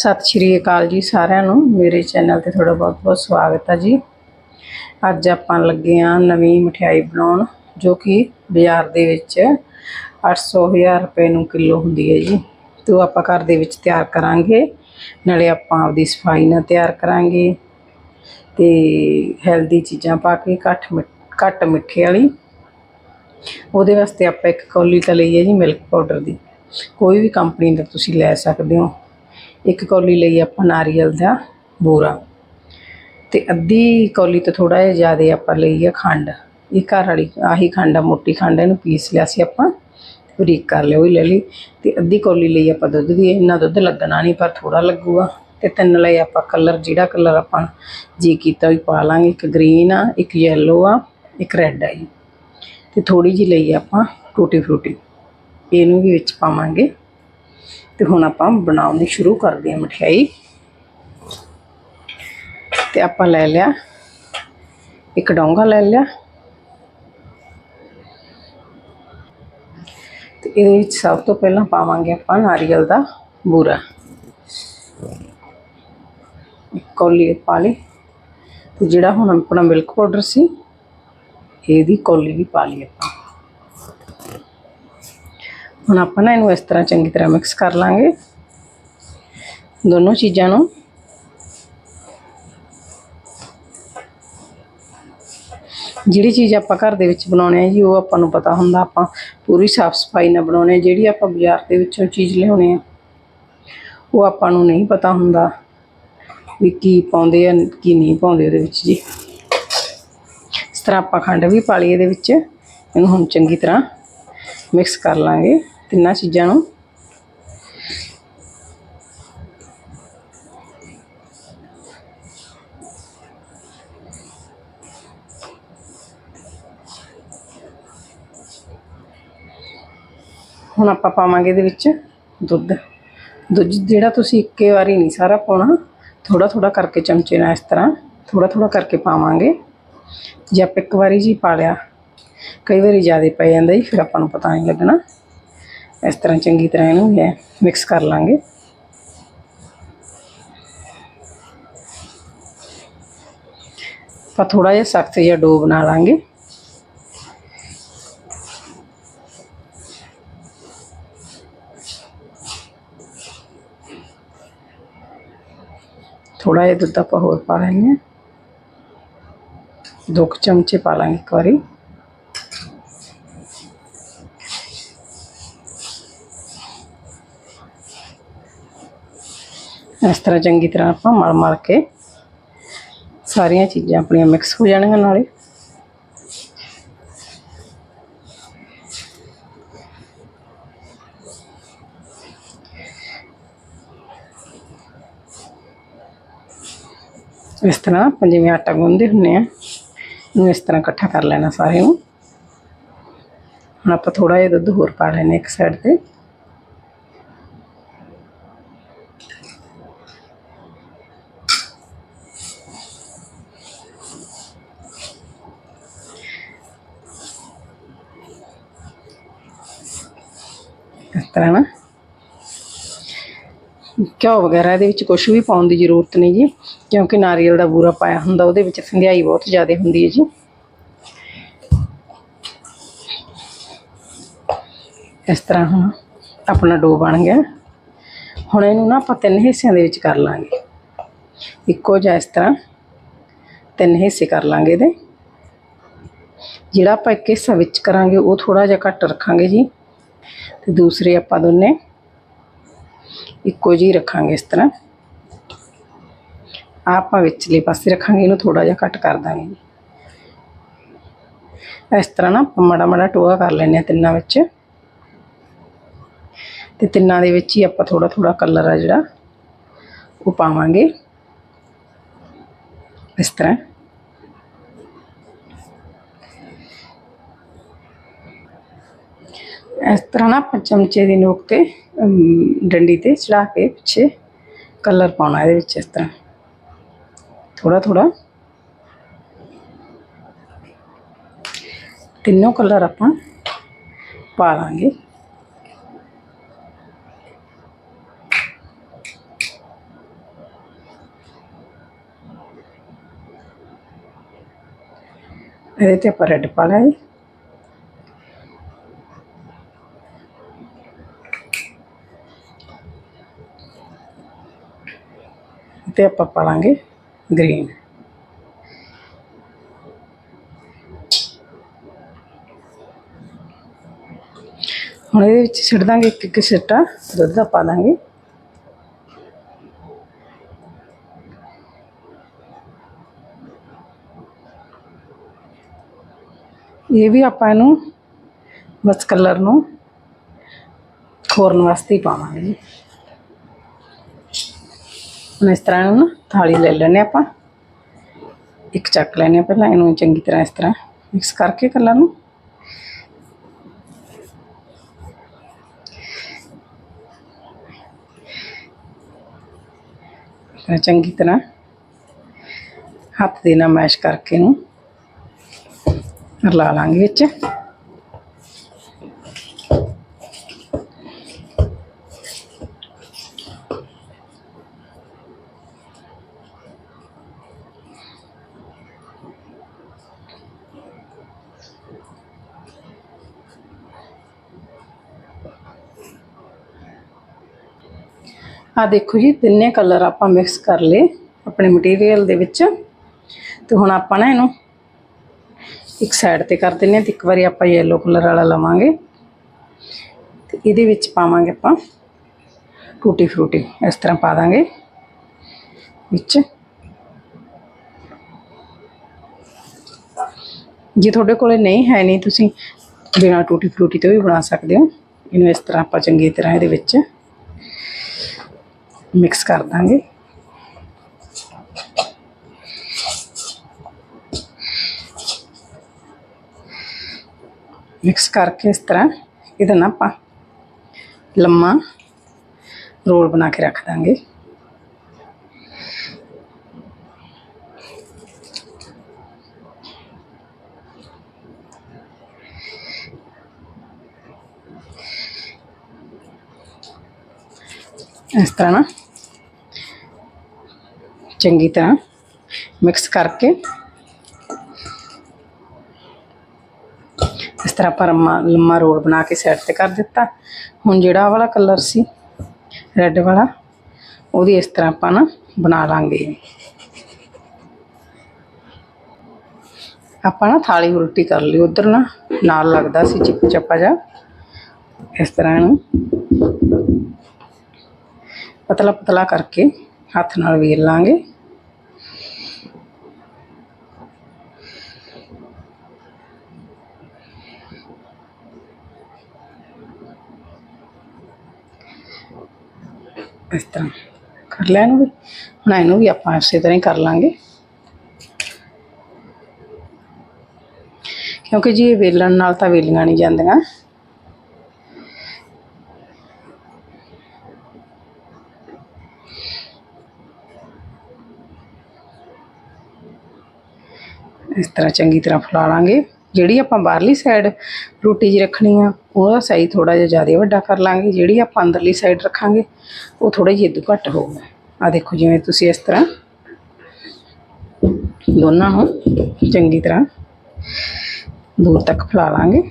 ਸਤਿ ਸ਼੍ਰੀ ਅਕਾਲ ਜੀ ਸਾਰਿਆਂ ਨੂੰ। ਮੇਰੇ ਚੈਨਲ ਤੇ ਤੁਹਾਡਾ ਬਹੁਤ-ਬਹੁਤ ਸਵਾਗਤ ਹੈ ਜੀ। ਅੱਜ ਆਪਾਂ ਲੱਗੇ ਆ ਨਵੀਂ ਮਠਿਆਈ ਬਣਾਉਣ ਜੋ ਕਿ ਬਾਜ਼ਾਰ ਦੇ ਵਿੱਚ 800,000 ਰੁਪਏ ਨੂੰ ਕਿਲੋ ਹੁੰਦੀ ਹੈ ਜੀ। ਤੇ ਉਹ ਆਪਾਂ ਘਰ ਦੇ ਵਿੱਚ ਤਿਆਰ ਕਰਾਂਗੇ। ਨਾਲੇ ਆਪਾਂ ਆਪਦੀ ਸਫ਼ਾਈ ਨਾਲ ਤਿਆਰ ਕਰਾਂਗੇ। ਤੇ ਹੈਲਦੀ ਚੀਜ਼ਾਂ ਪਾ ਕੇ ਘੱਟ ਮਿ- ਘੱਟ ਮਿੱਠੇ ਵਾਲੀ। ਉਹਦੇ ਵਾਸਤੇ ਆਪਾਂ ਇੱਕ ਕੌਲੀ ਤਾਂ ਲਈ ਹੈ ਜੀ ਮਿਲਕ ਪਾਊਡਰ ਦੀ। ਕੋਈ ਵੀ ਕੰਪਨੀ ਦਾ ਤੁਸੀਂ ਲੈ ਸਕਦੇ ਹੋ। ਇੱਕ ਕੌਲੀ ਲਈ ਆਪਾਂ ਨਾਰੀਅਲ ਦਾ ਬੂਰਾ। ਤੇ ਅੱਧੀ ਕੌਲੀ ਤੋਂ ਥੋੜਾ ਜਿਹਾ ਜ਼ਿਆਦਾ ਆਪਾਂ ਲਈ ਆ ਖੰਡ। ਇਹ ਘਰ ਵਾਲੀ ਆਹੀ ਖੰਡ ਆ, ਮੋਟੀ ਖੰਡ, ਇਹਨੂੰ ਪੀਸ ਲਿਆ ਸੀ ਆਪਾਂ, ਬਰੀਕ ਕਰ ਲਿਆ, ਉਹ ਲੈ ਲਈ। ਤੇ ਅੱਧੀ ਕੌਲੀ ਲਈ ਆਪਾਂ ਦੁੱਧ ਦੀ, ਇੰਨਾ ਦੁੱਧ ਲੱਗਣਾ ਨਹੀਂ, ਪਰ ਥੋੜਾ ਲੱਗੂਗਾ। ਤੇ ਤਿੰਨ ਲਈ ਆਪਾਂ ਕਲਰ, ਜਿਹੜਾ ਕਲਰ ਆਪਾਂ ਜੀ ਕੀਤਾ, ਉਹ ਪਾ ਲਾਂਗੇ। ਇੱਕ ਗ੍ਰੀਨ ਆ, ਇੱਕ ਯੈਲੋ ਆ, ਇੱਕ ਰੈੱਡ ਆ ਜੀ। ਤੇ ਥੋੜੀ ਜਿਹੀ ਲਈ ਆਪਾਂ ਟੂਟੀ ਫਰੂਟੀ ਇਹਨੂੰ ਵੀ ਵਿੱਚ ਪਾਵਾਂਗੇ। ਤੇ ਹੁਣ ਆਪਾਂ ਬਣਾਉਣੀ ਸ਼ੁਰੂ ਕਰਦੇ ਹਾਂ ਮਠਿਆਈ। ਤੇ ਆਪਾਂ ਲੈ ਲਿਆ। ਇੱਕ ਡੋਂਗਾ ਲੈ ਲਿਆ। ਤੇ ਇਹਦੇ ਵਿੱਚ ਸਭ ਤੋਂ ਪਹਿਲਾਂ ਪਾਵਾਂਗੇ ਆਪਾਂ ਨਾਰੀਅਲ ਦਾ ਬੂਰਾ। ਇੱਕ ਕੌਲੀ ਪਾ ਲਈ। ਤੇ ਜਿਹੜਾ ਹੁਣ ਆਪਣਾ ਮਿਲਕ ਪਾਊਡਰ ਸੀ, ਇਹਦੀ ਕੌਲੀ ਵੀ ਪਾ ਲਈ ਆਪਾਂ। ਹੁਣ ਆਪਾਂ ਨਾ ਇਹਨੂੰ ਇਸ ਤਰ੍ਹਾਂ ਚੰਗੀ ਤਰ੍ਹਾਂ ਮਿਕਸ ਕਰ ਲਾਂਗੇ। ਦੋਨੋਂ ਚੀਜ਼ਾਂ ਨੂੰ। ਜਿਹੜੀ ਚੀਜ਼ ਆਪਾਂ ਘਰ ਦੇ ਵਿੱਚ ਬਣਾਉਣੇ ਆ ਜੀ, ਉਹ ਆਪਾਂ ਨੂੰ ਪਤਾ ਹੁੰਦਾ, ਆਪਾਂ ਪੂਰੀ ਸਾਫ਼ ਸਫ਼ਾਈ ਨਾਲ ਬਣਾਉਣੇ ਆ ਜਿਹੜੀ ਆਪਾਂ ਬਾਜ਼ਾਰ ਦੇ ਵਿੱਚੋਂ ਚੀਜ਼ ਲਿਆਉਣੇ ਆ ਉਹ ਆਪਾਂ ਨੂੰ ਨਹੀਂ ਪਤਾ ਹੁੰਦਾ ਵੀ ਕੀ ਪਾਉਂਦੇ ਆ, ਕੀ ਨਹੀਂ ਪਾਉਂਦੇ ਉਹਦੇ ਵਿੱਚ ਜੀ। ਇਸ ਤਰ੍ਹਾਂ ਆਪਾਂ ਖੰਡ ਵੀ ਪਾ ਲਈ ਇਹਦੇ ਵਿੱਚ। ਇਹਨੂੰ ਹੁਣ ਚੰਗੀ ਤਰ੍ਹਾਂ ਮਿਕਸ ਕਰ ਲਾਂਗੇ। ਤਿੰਨਾਂ ਚੀਜ਼ਾਂ ਨੂੰ। ਹੁਣ ਆਪਾਂ ਪਾਵਾਂਗੇ ਇਹਦੇ ਵਿੱਚ ਦੁੱਧ। ਦੁੱਧ ਜਿਹੜਾ ਤੁਸੀਂ ਇੱਕੇ ਵਾਰੀ ਨਹੀਂ ਸਾਰਾ ਪਾਉਣਾ ਥੋੜਾ ਥੋੜਾ ਕਰਕੇ ਚਮਚੇ ਨਾਲ ਇਸ ਤਰ੍ਹਾਂ ਥੋੜਾ ਥੋੜਾ ਕਰਕੇ ਪਾਵਾਂਗੇ। ਜੇ ਆਪਾਂ ਇੱਕ ਵਾਰੀ ਜੀ ਪਾ ਲਿਆ, ਕਈ ਵਾਰੀ ਜ਼ਿਆਦਾ ਪੈ ਜਾਂਦਾ ਜੀ, ਫਿਰ ਆਪਾਂ ਨੂੰ ਪਤਾ ਨਹੀਂ ਲੱਗਣਾ। ਇਸ ਤਰ੍ਹਾਂ ਚੰਗੀ ਤਰ੍ਹਾਂ ਇਹਨੂੰ ਇਹ ਮਿਕਸ ਕਰ ਲਾਂਗੇ। ਆਪਾਂ ਥੋੜਾ ਜਿਹਾ ਸਖਤ ਜਿਹਾ ਡੋ ਬਣਾ ਲਾਂਗੇ। ਥੋੜਾ ਜਿਹਾ ਦੁੱਧ ਆਪਾਂ ਹੋਰ ਪਾ ਲੈਂਦੇ ਹਾਂ। ਦੋ ਕੁ ਚਮਚੇ ਪਾ ਲਾਂਗੇ ਇੱਕ ਵਾਰੀ। ਇਸ ਤਰ੍ਹਾਂ ਚੰਗੀ ਤਰ੍ਹਾਂ ਆਪਾਂ ਮਲ ਮਲ ਕੇ ਸਾਰੀਆਂ ਚੀਜ਼ਾਂ ਆਪਣੀਆਂ ਮਿਕਸ ਹੋ ਜਾਣਗੀਆਂ ਨਾਲੇ। ਇਸ ਤਰ੍ਹਾਂ ਆਪਾਂ ਜਿਵੇਂ ਆਟਾ ਗੁੰਨਦੇ ਹੁੰਨੇ ਆ ਇਹਨੂੰ ਇਸ ਤਰ੍ਹਾਂ ਇਕੱਠਾ ਕਰ ਲੈਣਾ ਸਾਰੇ ਨੂੰ। ਹੁਣ ਆਪਾਂ ਥੋੜਾ ਜਿਹਾ ਦੁੱਧ ਹੋਰ ਪਾ ਲੈਣੇ ਇੱਕ ਸਾਈਡ ਤੇ। ਇਸ ਤਰ੍ਹਾਂ ਨਾ। ਘਿਓ ਵਗੈਰਾ ਇਹਦੇ ਵਿੱਚ ਕੁਝ ਵੀ ਪਾਉਣ ਦੀ ਜ਼ਰੂਰਤ ਨਹੀਂ ਜੀ, ਕਿਉਂਕਿ ਨਾਰੀਅਲ ਦਾ ਬੂਰਾ ਪਾਇਆ ਹੁੰਦਾ, ਉਹਦੇ ਵਿੱਚ ਸੰਧਿਆਈ ਬਹੁਤ ਜ਼ਿਆਦਾ ਹੁੰਦੀ ਹੈ ਜੀ। ਇਸ ਤਰ੍ਹਾਂ ਹੁਣ ਆਪਣਾ ਡੋ ਬਣ ਗਿਆ। ਹੁਣ ਇਹਨੂੰ ਨਾ ਆਪਾਂ ਤਿੰਨ ਹਿੱਸਿਆਂ ਦੇ ਵਿੱਚ ਕਰ ਲਾਂਗੇ। ਇੱਕੋ ਜਿਹਾ ਇਸ ਤਰ੍ਹਾਂ ਤਿੰਨ ਹਿੱਸੇ ਕਰ ਲਾਂਗੇ ਇਹਦੇ। ਜਿਹੜਾ ਆਪਾਂ ਇੱਕ ਹਿੱਸਾ ਵਿੱਚ ਕਰਾਂਗੇ, ਉਹ ਥੋੜਾ ਜਿਹਾ ਘੱਟ ਰੱਖਾਂਗੇ ਜੀ। ਤੇ ਦੂਸਰੇ ਆਪਾਂ ਦੋਨੇ ਇੱਕੋ ਜਿਹੀ ਰੱਖਾਂਗੇ ਇਸ ਤਰ੍ਹਾਂ। ਆਹ ਆਪਾਂ ਵਿਚਲੇ ਪਾਸੇ ਰੱਖਾਂਗੇ, ਇਹਨੂੰ ਥੋੜਾ ਜਿਹਾ ਘੱਟ ਕਰ ਦਾਂਗੇ ਜੀ। ਇਸ ਤਰ੍ਹਾਂ ਨਾ ਆਪਾਂ ਮਾੜਾ ਮਾੜਾ ਟੋਆ ਕਰ ਲੈਂਦੇ ਆ ਤਿੰਨਾਂ ਵਿੱਚ। ਤੇ ਤਿੰਨਾਂ ਦੇ ਵਿੱਚ ਹੀ ਆਪਾਂ ਥੋੜਾ ਥੋੜਾ ਕਲਰ ਆ ਜਿਹੜਾ, ਉਹ ਪਾਵਾਂਗੇ। ਇਸ ਤਰ੍ਹਾਂ। ਇਸ ਤਰ੍ਹਾਂ ਨਾ ਆਪਾਂ ਚਮਚੇ ਦੀ ਨੋਕ ਤੇ ਡੰਡੀ ਤੇ ਚੜਾ ਕੇ ਪਿੱਛੇ ਕਲਰ ਪਾਉਣਾ ਇਹਦੇ ਵਿੱਚ ਇਸ ਤਰ੍ਹਾਂ। ਥੋੜਾ ਥੋੜਾ ਤਿੰਨੋਂ ਕਲਰ ਆਪਾਂ ਪਾ ਲਾਂਗੇ। ਇਹਦੇ ਤੇ ਆਪਾਂ ਰੈੱਡ ਪਾਣਾ ਹੈ ਤੇ ਆਪਾਂ ਪਾ ਲਾਂਗੇ ਗ੍ਰੀਨ ਹੁਣ ਇਹਦੇ ਵਿੱਚ ਛੱਡ ਦਾਂਗੇ ਇੱਕ ਇੱਕ ਸਿੱਟਾ, ਦੁੱਧ ਦਾ ਪਾ ਦਾਂਗੇ। ਇਹ ਵੀ ਆਪਾਂ ਇਹਨੂੰ ਬਸ ਕਲਰ ਨੂੰ ਖੋਰਨ ਵਾਸਤੇ ਹੀ ਪਾਵਾਂਗੇ ਜੀ। ਹੁਣ ਇਸ ਤਰ੍ਹਾਂ ਇਹਨੂੰ ਨਾ ਥਾਲੀ ਲੈ ਲੈਣੇ ਆਪਾਂ। ਇੱਕ ਚੱਕ ਲੈਣੇ ਆ ਪਹਿਲਾਂ, ਇਹਨੂੰ ਚੰਗੀ ਤਰ੍ਹਾਂ ਇਸ ਤਰ੍ਹਾਂ ਮਿਕਸ ਕਰਕੇ ਕਲਰ ਨੂੰ। ਚੰਗੀ ਤਰ੍ਹਾਂ ਹੱਥ ਦੇ ਨਾਲ ਮੈਸ਼ ਕਰਕੇ ਇਹਨੂੰ ਰਲਾ ਲਾਂਗੇ ਵਿੱਚ। ਆ ਦੇਖੋ ਜੀ, ਤਿੰਨੇ ਕਲਰ ਆਪਾਂ ਮਿਕਸ ਕਰ ਲਏ ਆਪਣੇ ਮਟੀਰੀਅਲ ਦੇ ਵਿੱਚ। ਤੇ ਹੁਣ ਆਪਾਂ ਨਾ ਇਹਨੂੰ ਇੱਕ ਸਾਈਡ ਤੇ ਕਰ ਦਿੰਨੇ ਆ ਤੇ ਇੱਕ ਵਾਰੀ ਆਪਾਂ ਯੈਲੋ ਕਲਰ ਵਾਲਾ ਲਵਾਂਗੇ। ਤੇ ਇਹਦੇ ਵਿੱਚ ਪਾਵਾਂਗੇ ਆਪਾਂ ਟੂਟੀ ਫਰੂਟੀ ਇਸ ਤਰ੍ਹਾਂ ਪਾ ਦਾਂਗੇ ਵਿੱਚ। ਜੇ ਤੁਹਾਡੇ ਕੋਲੇ ਨਹੀਂ ਹੈ ਨਹੀਂ, ਤੁਸੀਂ ਬਿਨਾਂ ਟੂਟੀ ਫਰੂਟੀ ਤੋਂ ਵੀ ਬਣਾ ਸਕਦੇ ਹੋ। ਇਹਨੂੰ ਇਸ ਤਰ੍ਹਾਂ ਆਪਾਂ ਚੰਗੀ ਤਰ੍ਹਾਂ ਇਹਦੇ ਵਿੱਚ ਮਿਕਸ ਕਰ ਦਾਂਗੇ। ਮਿਕਸ ਕਰਕੇ ਇਸ ਤਰ੍ਹਾਂ ਇਹਦਾ ਨਾ ਆਪਾਂ ਲੰਮਾ ਰੋਲ ਬਣਾ ਕੇ ਰੱਖ ਦਾਂਗੇ। ਇਸ ਤਰ੍ਹਾਂ ਨਾ ਚੰਗੀ ਤਰ੍ਹਾਂ ਮਿਕਸ ਕਰਕੇ ਇਸ ਤਰ੍ਹਾਂ ਆਪਾਂ ਲੰਮਾ ਲੰਮਾ ਰੋਲ ਬਣਾ ਕੇ ਸਾਈਡ ਤੇ ਕਰ ਦਿੱਤਾ। ਹੁਣ ਜਿਹੜਾ ਵਾਲਾ ਕਲਰ ਸੀ ਰੈੱਡ ਵਾਲਾ, ਉਹਦੀ ਇਸ ਤਰ੍ਹਾਂ ਆਪਾਂ ਨਾ ਬਣਾ ਲਾਂਗੇ। ਆਪਾਂ ਨਾ ਥਾਲੀ ਉਲਟੀ ਕਰ ਲਈ, ਉਧਰ ਨਾ ਨਾਲ ਲੱਗਦਾ ਸੀ ਚਿਪ ਚੱਪਾ ਜਾ ਇਸ ਤਰ੍ਹਾਂ ਇਹਨੂੰ ਪਤਲਾ ਪਤਲਾ ਕਰਕੇ ਹੱਥ ਨਾਲ ਵੇਲ ਲਾਂਗੇ। ਇਸ ਤਰ੍ਹਾਂ ਕਰ ਲਿਆ ਇਹਨੂੰ ਵੀ ਹੁਣ ਇਹਨੂੰ ਵੀ ਆਪਾਂ ਇਸੇ ਤਰ੍ਹਾਂ ਹੀ ਕਰ ਲਾਂਗੇ। ਕਿਉਂਕਿ ਜੀ ਇਹ ਵੇਲਣ ਨਾਲ ਤਾਂ ਵੇਲੀਆਂ ਨਹੀਂ ਜਾਂਦੀਆਂ। ਇਸ ਤਰ੍ਹਾਂ ਚੰਗੀ ਤਰ੍ਹਾਂ ਫੁਲਾ ਲਾਂਗੇ। ਜਿਹੜੀ ਆਪਾਂ ਬਾਹਰਲੀ ਸਾਈਡ ਰੋਟੀ ਜੀ ਰੱਖਣੀ ਆ ਉਹਦਾ ਸਾਈਜ਼ ਥੋੜਾ ਜਿਹਾ ਜ਼ਿਆਦਾ ਵੱਡਾ ਕਰ ਲਾਂਗੇ, ਜਿਹੜੀ ਆਪਾਂ ਅੰਦਰਲੀ ਸਾਈਡ ਰੱਖਾਂਗੇ, ਉਹ ਥੋੜਾ ਜਿਹਾ ਇਦੋਂ ਘੱਟ ਹੋਊਗਾ। ਆ ਦੇਖੋ ਜਿਵੇਂ ਤੁਸੀਂ ਇਸ ਤਰ੍ਹਾਂ ਦੋਨਾਂ ਨੂੰ ਚੰਗੀ ਤਰ੍ਹਾਂ ਦੂਰ ਤੱਕ ਫੈਲਾ ਲਾਂਗੇ।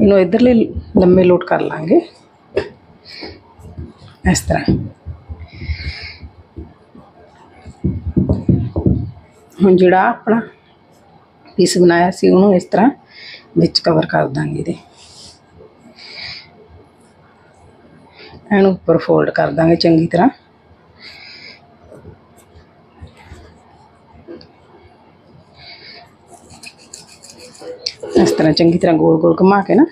ਇਹਨੂੰ ਇਧਰਲੇ ਲੰਮੇ ਲੋਟ ਕਰ ਲਾਂਗੇ। ਇਸ ਤਰ੍ਹਾਂ। ਹੁਣ ਜਿਹੜਾ ਆਪਣਾ ਪੀਸ ਬਣਾਇਆ ਸੀ, ਉਹਨੂੰ ਇਸ ਤਰ੍ਹਾਂ ਵਿੱਚ ਕਵਰ ਕਰ ਦਾਂਗੇ ਇਹਦੇ। ਇਹਨੂੰ ਉੱਪਰ ਫੋਲਡ ਕਰ ਦਾਂਗੇ ਚੰਗੀ ਤਰ੍ਹਾਂ। ਇਸ ਤਰ੍ਹਾਂ ਚੰਗੀ ਤਰ੍ਹਾਂ ਗੋਲ ਗੋਲ ਘੁਮਾ ਕੇ ਨਾ।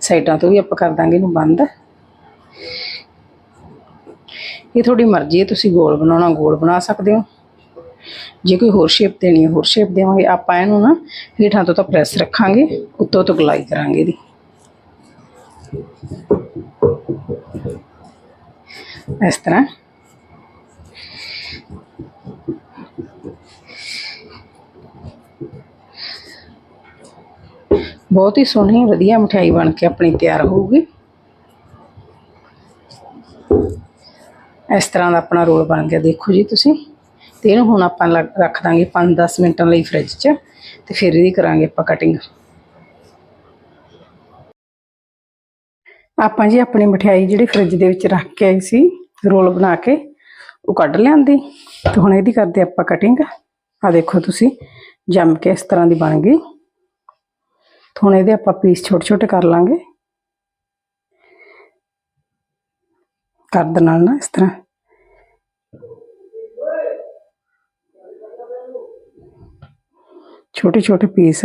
ਸਾਈਡਾਂ ਤੋਂ ਵੀ ਆਪਾਂ ਕਰ ਦਾਂਗੇ ਇਹਨੂੰ ਬੰਦ। ਇਹ ਤੁਹਾਡੀ ਮਰਜ਼ੀ ਹੈ, ਤੁਸੀਂ ਗੋਲ ਬਣਾਉਣਾ, ਗੋਲ ਬਣਾ ਸਕਦੇ ਹੋ। ਜੇ ਕੋਈ ਹੋਰ ਸ਼ੇਪ ਦੇਣੀ ਹੈ, ਹੋਰ ਸ਼ੇਪ ਦੇਵਾਂਗੇ, ਆਪਾਂ ਇਹਨੂੰ ਨਾ ਹੇਠਾਂ ਤੋਂ ਤਾਂ ਪ੍ਰੈਸ ਰੱਖਾਂਗੇ, ਉੱਤੋਂ ਤੋਂ ਗਲਾਈ ਕਰਾਂਗੇ ਇਹਦੀ। ਇਸ ਤਰ੍ਹਾਂ। ਬਹੁਤ ਹੀ ਸੋਹਣੀ, ਵਧੀਆ ਮਠਿਆਈ ਬਣ ਕੇ ਆਪਣੀ ਤਿਆਰ ਹੋਊਗੀ। ਇਸ ਤਰ੍ਹਾਂ ਦਾ ਆਪਣਾ ਰੋਲ ਬਣ ਗਿਆ। ਦੇਖੋ ਜੀ ਤੁਸੀਂ। ਤੇ ਇਹਨੂੰ ਹੁਣ ਆਪਾਂ ਲ- ਰੱਖ ਦਾਂਗੇ 5-10 ਮਿੰਟਾਂ ਲਈ ਫ੍ਰਿਜ 'ਚ ਤੇ ਫਿਰ ਇਹਦੀ ਕਰਾਂਗੇ ਆਪਾਂ ਕਟਿੰਗ ਆਪਾਂ ਜੀ ਆਪਣੀ ਮਠਿਆਈ ਜਿਹੜੀ ਫ੍ਰਿਜ ਦੇ ਵਿੱਚ ਰੱਖ ਕੇ ਆਈ ਸੀ, ਰੋਲ ਬਣਾ ਕੇ, ਉਹ ਕੱਢ ਲਿਆਂਦੀ ਤੇ ਹੁਣ ਇਹਦੀ ਕਰਦੇ ਆਪਾਂ ਕਟਿੰਗ ਆ ਦੇਖੋ ਤੁਸੀਂ, ਜੰਮ ਕੇ ਇਸ ਤਰ੍ਹਾਂ ਦੀ ਬਣ ਗਈ। ਹੁਣ ਇਹਦੇ ਆਪਾਂ ਪੀਸ ਛੋਟੇ ਛੋਟੇ ਕਰ ਲਾਂਗੇ। ਕਰਦ ਨਾਲ ਨਾ ਇਸ ਤਰ੍ਹਾਂ। ਛੋਟੇ ਛੋਟੇ ਪੀਸ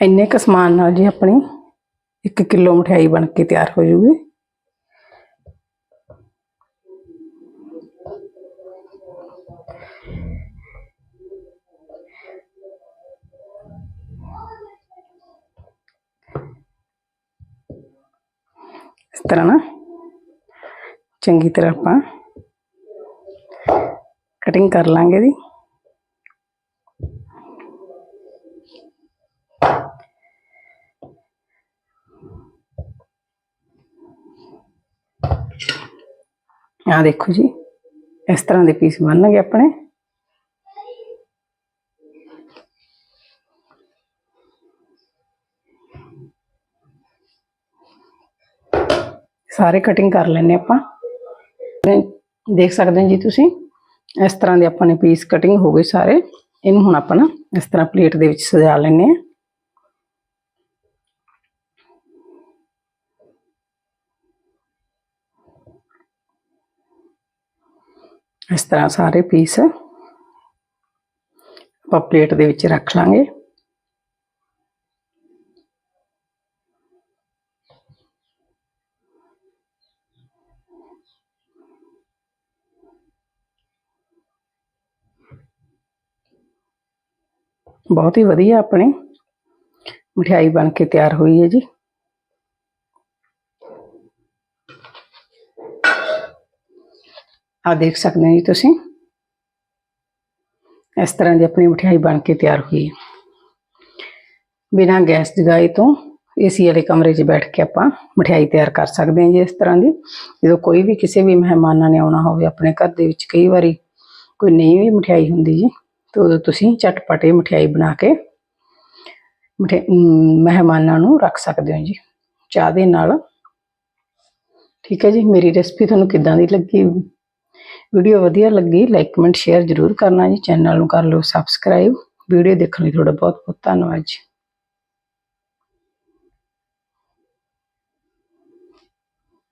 ਇੰਨੇ ਕੁ ਸਮਾਨ ਨਾਲ ਜੀ ਆਪਣੀ 1 ਕਿਲੋ ਮਠਿਆਈ ਬਣ ਕੇ ਤਿਆਰ ਹੋ ਜੂਗੀ ਇਸ ਤਰ੍ਹਾਂ ਨਾ ਚੰਗੀ ਤਰ੍ਹਾਂ ਆਪਾਂ ਕਟਿੰਗ ਕਰ ਲਾਂਗੇ ਦੀ ਆ ਦੇਖੋ ਜੀ ਇਸ ਤਰ੍ਹਾਂ ਦੇ ਪੀਸ ਬਣਨਗੇ ਆਪਣੇ ਸਾਰੇ ਕਟਿੰਗ ਕਰ ਲੈਣੇ ਆਪਾਂ ਨੇ- ਦੇਖ ਸਕਦੇ ਹੋ ਜੀ ਤੁਸੀਂ ਇਸ ਤਰ੍ਹਾਂ ਦੇ ਆਪਾਂ ਨੇ ਪੀਸ ਕਟਿੰਗ ਹੋ ਗਏ ਸਾਰੇ। ਇਹਨੂੰ ਹੁਣ ਆਪਾਂ ਨਾ ਇਸ ਤਰ੍ਹਾਂ ਪਲੇਟ ਦੇ ਵਿੱਚ ਸਜਾ ਲੈਣੇ ਆ ਇਸ ਤਰ੍ਹਾਂ ਸਾਰੇ ਪੀਸ ਆਪਾਂ ਪਲੇਟ ਦੇ ਵਿੱਚ ਰੱਖ ਲਾਂਗੇ। ਬਹੁਤ ਹੀ ਵਧੀਆ ਆਪਣੇ ਮਠਿਆਈ ਬਣ ਕੇ ਤਿਆਰ ਹੋਈ ਹੈ ਜੀ। ਆ ਦੇਖ ਸਕਦੇ ਹੋ ਜੀ ਤੁਸੀਂ। ਇਸ ਤਰ੍ਹਾਂ ਦੀ ਆਪਣੀ ਮਠਿਆਈ ਬਣ ਕੇ ਤਿਆਰ ਹੋਈ ਹੈ। ਬਿਨਾਂ ਗੈਸ ਜਗਾਏ ਤੋਂ ਏਸੀ ਵਾਲੇ ਕਮਰੇ 'ਚ ਬੈਠ ਕੇ ਆਪਾਂ ਮਠਿਆਈ ਤਿਆਰ ਕਰ ਸਕਦੇ ਹਾਂ ਜੀ ਇਸ ਤਰ੍ਹਾਂ ਦੀ। ਜਦੋਂ ਕੋਈ ਵੀ ਕਿਸੇ ਵੀ ਮਹਿਮਾਨਾਂ ਨੇ ਆਉਣਾ ਹੋਵੇ ਆਪਣੇ ਘਰ ਦੇ ਵਿੱਚ ਕਈ ਵਾਰੀ ਕੋਈ ਨਹੀਂ ਵੀ ਮਠਿਆਈ ਹੁੰਦੀ ਜੀ। ਤੇ ਉਦੋਂ ਤੁਸੀਂ ਝਟਪਟ ਚਟਪਟੇ ਮਠਿਆਈ ਬਣਾ ਕੇ ਮਠੇ ਮਹਿਮਾਨਾਂ ਨੂੰ ਰੱਖ ਸਕਦੇ ਹੋ ਜੀ। ਚਾਹ ਦੇ ਨਾਲ। ਠੀਕ ਹੈ ਜੀ, ਮੇਰੀ ਰੈਸਪੀ ਤੁਹਾਨੂੰ ਕਿੱਦਾਂ ਦੀ ਲੱਗੀ? ਵੀਡੀਓ ਵਧੀਆ ਲੱਗੀ ਲਾਈਕ ਕਮੈਂਟ ਸ਼ੇਅਰ ਜ਼ਰੂਰ ਕਰਨਾ ਜੀ। ਚੈਨਲ ਨੂੰ ਕਰ ਲਓ ਸਬਸਕ੍ਰਾਈਬ ਵੀਡੀਓ ਦੇਖਣ ਲਈ ਤੁਹਾਡਾ ਬਹੁਤ ਬਹੁਤ ਧੰਨਵਾਦ ਜੀ।